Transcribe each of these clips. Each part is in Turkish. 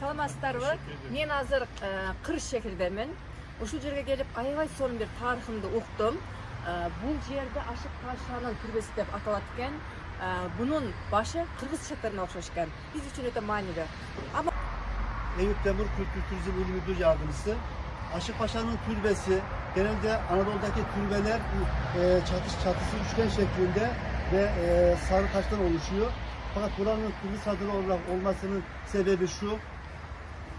Саламатсыздарбы? Мен азыр э, Кырыш шеһердемин. Ушул жерге келип аябай сонун бир тарыхымды уктум. Э, Бул жерде Ашык Пашанын түрбөсү деп аталат экен. Э, Бунун башы кыргыз шарттарына окшош экен. Биз үчүн өтө маанилүү. Ama Eyüp Demir Kültür Turizm İl Müdür Yardımcısı. Aşık Paşa'nın türbesi genelde Anadolu'daki türbeler e, çatış çatısı üçgen şeklinde ve e, sarı taştan oluşuyor. Fakat buranın Kıbrıs adını olarak olmasının sebebi şu.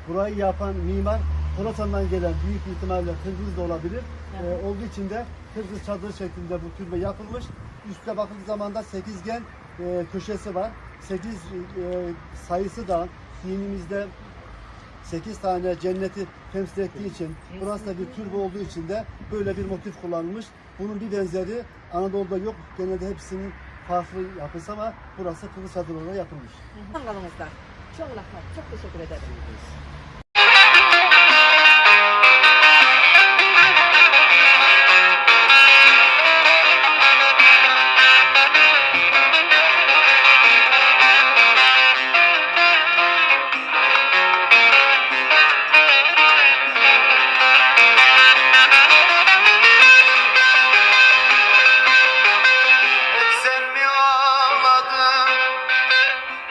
Burayı yapan mimar Horasan'dan gelen büyük ihtimalle Kırgız da olabilir. E, olduğu için de Kırgız çadır şeklinde bu türbe yapılmış. Üste bakıldığı zaman da sekizgen e, köşesi var. Sekiz e, sayısı da dinimizde 8 tane cenneti temsil ettiği için burası da bir türbe olduğu için de böyle bir motif kullanılmış. Bunun bir benzeri Anadolu'da yok. Genelde hepsinin farklı yapısı ama burası Kıbrıs ちょんがちょっとしてくれたり。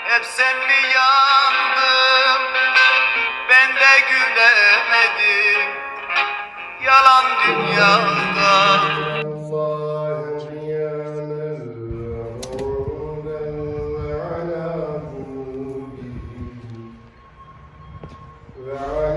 Hep sen mi yandım Ben de gülemedim Yalan dünyada Wow.